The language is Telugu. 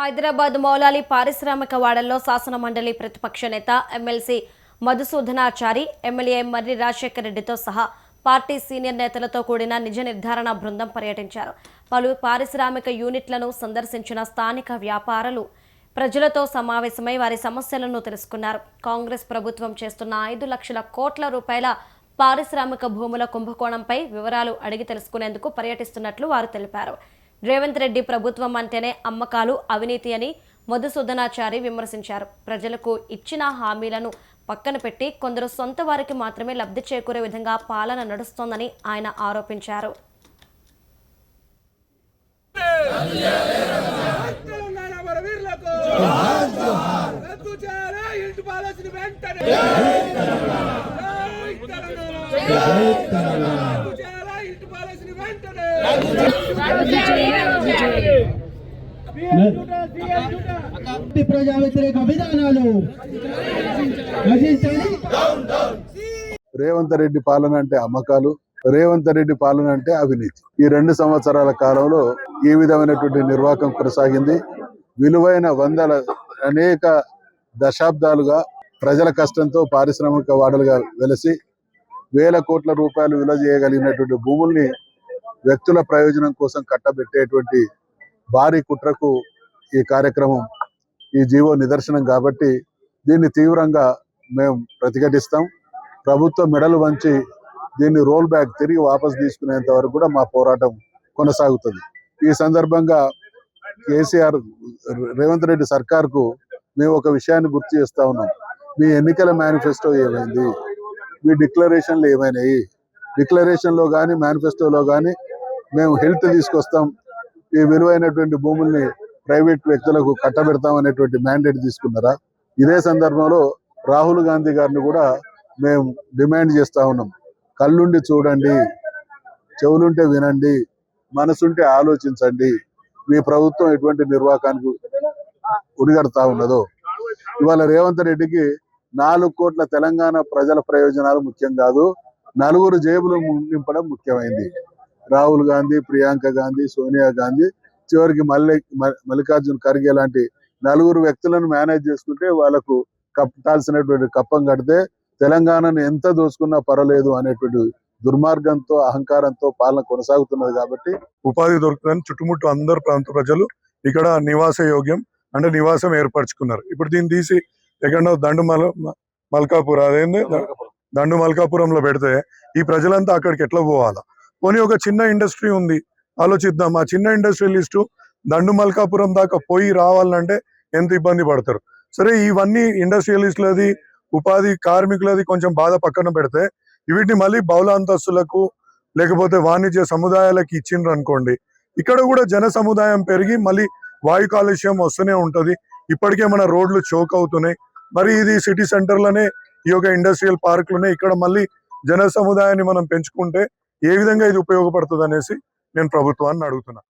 హైదరాబాద్ మౌలాలి పారిశ్రామిక వాడల్లో శాసన మండలి ప్రతిపక్ష నేత ఎమ్మెల్సీ మధుసూదనాచారి ఎమ్మెల్యే మర్రి రాజశేఖర రెడ్డితో సహా పార్టీ సీనియర్ నేతలతో కూడిన నిజ నిర్ధారణ బృందం పర్యటించారు. పలు పారిశ్రామిక యూనిట్లను సందర్శించిన స్థానిక వ్యాపారులు ప్రజలతో సమావేశమై వారి సమస్యలను తెలుసుకున్నారు. కాంగ్రెస్ ప్రభుత్వం చేస్తున్న ఐదు లక్షల కోట్ల రూపాయల పారిశ్రామిక భూముల కుంభకోణంపై వివరాలు అడిగి తెలుసుకునేందుకు పర్యటిస్తున్నట్లు వారు తెలిపారు. రేవంత్ రెడ్డి ప్రభుత్వం అంటేనే అమ్మకాలు అవినీతి అని మధుసూదనాచారి విమర్శించారు. ప్రజలకు ఇచ్చిన హామీలను పక్కన పెట్టి కొందరు సొంత వారికి మాత్రమే లబ్ధి చేకూరే విధంగా పాలన నడుస్తోందని ఆయన ఆరోపించారు. వెంటనే ప్రజా వ్యతిరేక విధానాలు. రేవంత్ రెడ్డి పాలన అంటే అమ్మకాలు రేవంత్ రెడ్డి పాలన అంటే అవినీతి. ఈ రెండు సంవత్సరాల కాలంలో ఈ విధమైనటువంటి నిర్వాహకం కొనసాగింది. విలువైన వందల అనేక దశాబ్దాలుగా ప్రజల కష్టంతో పారిశ్రామిక వాడలుగా వెలసి వేల కోట్ల రూపాయలు విలువ చేయగలిగినటువంటి భూముల్ని వ్యక్తుల ప్రయోజనం కోసం కట్టబెట్టేటువంటి భారీ కుట్రకు ఈ కార్యక్రమం ఈ జీవో నిదర్శనం కాబట్టి దీన్ని తీవ్రంగా మేము ప్రతిఘటిస్తాం. ప్రభుత్వం మెడలు వంచి దీన్ని రోల్ బ్యాక్ తిరిగి వాపసు తీసుకునేంత వరకు కూడా మా పోరాటం కొనసాగుతుంది. ఈ సందర్భంగా కేసీఆర్ రేవంత్ రెడ్డి సర్కార్కు మేము ఒక విషయాన్ని గుర్తు చేస్తా ఉన్నాం. మీ ఎన్నికల మేనిఫెస్టో ఏమైంది? మీ డిక్లరేషన్లు ఏమైనాయి? డిక్లరేషన్లో కానీ మేనిఫెస్టోలో కానీ మేము హెల్త్ తీసుకొస్తాం. ఈ విలువైనటువంటి భూముల్ని ప్రైవేట్ వ్యక్తులకు కట్టబెడతాం అనేటువంటి మ్యాండేట్ తీసుకున్నారా? ఇదే సందర్భంలో రాహుల్ గాంధీ గారిని కూడా మేము డిమాండ్ చేస్తా ఉన్నాం. కళ్ళుండి చూడండి చెవులుంటే వినండి మనసుంటే ఆలోచించండి మీ ప్రభుత్వం ఎటువంటి నిర్వాహకానికి ఉడిగడతా ఉన్నదో. ఇవాళ రేవంత్ రెడ్డికి నాలుగు కోట్ల తెలంగాణ ప్రజల ప్రయోజనాలు ముఖ్యం కాదు నలుగురు జేబులు నింపడం ముఖ్యమైంది. రాహుల్ గాంధీ ప్రియాంక గాంధీ సోనియా గాంధీ చివరికి మల్లి మల్లికార్జున్ ఖర్గే లాంటి నలుగురు వ్యక్తులను మేనేజ్ చేసుకుంటే వాళ్ళకు కట్టాల్సినటువంటి కప్పం కడితే తెలంగాణను ఎంత దోచుకున్నా పర్వాలేదు అనేటువంటి దుర్మార్గంతో అహంకారంతో పాలన కొనసాగుతున్నది కాబట్టి ఉపాధి దొరుకుతుందని చుట్టుముట్టు అందరు ప్రాంత ప్రజలు ఇక్కడ నివాస యోగ్యం అంటే నివాసం ఏర్పరచుకున్నారు. ఇప్పుడు దీన్ని తీసి ఎక్కడో దండు మల మల్కాపూర్ అదేంది? దండు మల్కాపురంలో పెడితే ఈ ప్రజలంతా అక్కడికి ఎట్లా పోవాలా? పోనీ ఒక చిన్న ఇండస్ట్రీ ఉంది. ఆలోచిద్దాం. ఆ చిన్న ఇండస్ట్రియలిస్టు దండు మల్కాపురం దాకా పోయి రావాలంటే ఎంత ఇబ్బంది పడతారు? సరే ఇవన్నీ ఇండస్ట్రియలిస్టులది ఉపాధి కార్మికులది కొంచెం బాధ పక్కన పెడితే వీటిని మళ్ళీ బహుళ అంతస్తులకు లేకపోతే వాణిజ్య సముదాయాలకు ఇచ్చిండ్రు అనుకోండి. ఇక్కడ కూడా జన సముదాయం పెరిగి మళ్ళీ వాయు కాలుష్యం వస్తూనే ఉంటది. ఇప్పటికే మన రోడ్లు చోక్ అవుతున్నాయి. మరి ఇది సిటీ సెంటర్లోనే ఈ యొక్క ఇండస్ట్రియల్ పార్క్లోనే ఇక్కడ మళ్ళీ జన సముదాయాన్ని మనం పెంచుకుంటే ఏ విధంగా ఇది ఉపయోగపడుతుంది అనేసి నేను ప్రభుత్వాన్ని అడుగుతున్నా.